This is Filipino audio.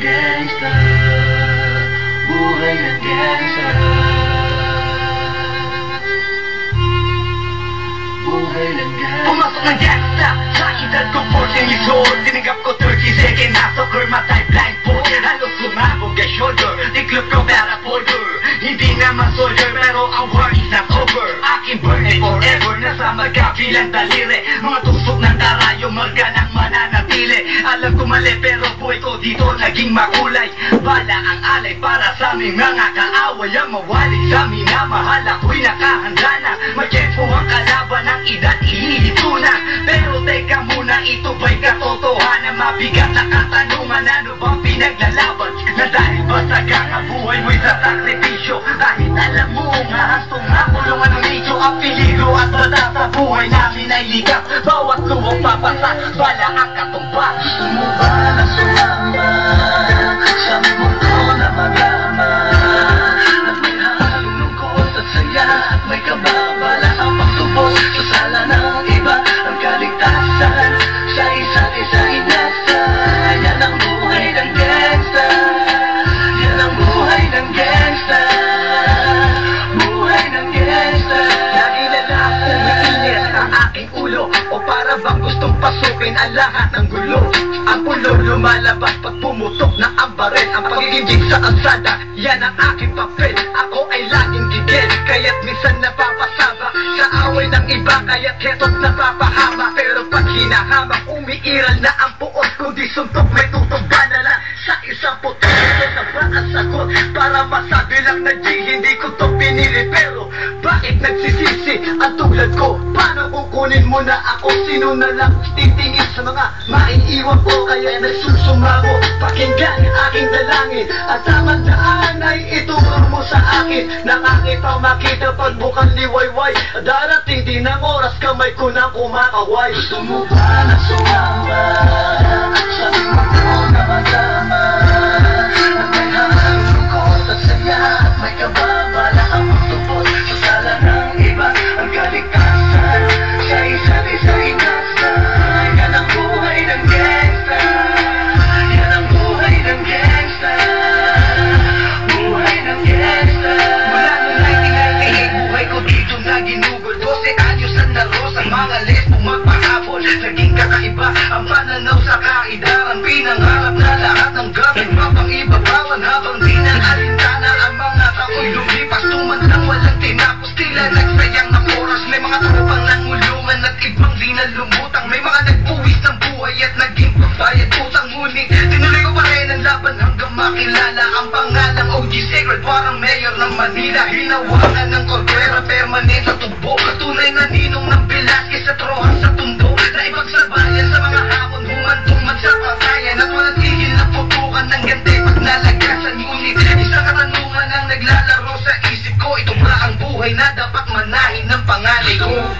gangsta Buhay ng gangsta Buhay ng gangsta Pumasok ng gangsta Kahit ko 14 years old Tinigap ko 30 seconds Nasa kurma type blind po Halos sumabog kay shoulder Tiklop ko para folder Hindi naman soldier Pero ang war is not over. Aking burn it forever Nasa magkabilang daliri Mga tusok ng darayo Marga ng mananatili Alam ko mali pero dito Naging makulay. Bala ang alay para sa aming mga kaaway. Ang mawalik sa minamahal Ako'y nakahanda na. Magkempo ang kalaban ng edad Ihihito na. Pero teka muna ito ba'y katotohanan? Mabigat na katanungan Ano bang pinaglalaban? Na dahil ba sa kakabuhay mo'y sa sakripisyo? Kahit alam mo nga hastong nakulungan ng nicho Ang peligro at bata sa buhay namin ay ligap Bawat luwang papasa Bala ang katumba gustong pasukin ang lahat ng gulo. Ang pulo lumalabas pag pumutok na ang baril. Ang pagiging sa alsada, yan ang aking papel. Ako ay laging gigil, kaya't minsan napapasama Sa away ng iba, kaya't keto't napapahama Pero pag hinahamak, umiiral na ang puot. Kundi suntok may tutugba na lang Sa isang putok, ito na ba ang sagot? Para masabi lang na G, hindi ko to pinili. Pero bakit nagsisisi ang tulad ko? Paano kukunin mo na ako? Sino na lang titingin sa mga maiiwan ko? Kaya nagsusumamo Pakinggan aking dalangin At tamang daan ay ituro mo sa akin pang makita pag mukhang liwayway Darating din ang oras kamay ko na kumakaway Gusto mo ba na sumama Kakaiba ang pananaw sa kaidaran Pinangarap na lahat ng gamit Mapang-ibabawan habang di na alintana Ang mga tao'y lumipas. Tumandang walang tinapos Tila nagsayang ng oras. May mga tropang nangulungan At ibang di na lumutang May mga nagpuwis ng buhay At naging pagbayad utang Ngunit tinuloy ko pa rin ang laban Hanggang makilala ang pangalang OG Secret Parang mayor ng Manila. Hinawakan ng Cordera Permanent sa Nga.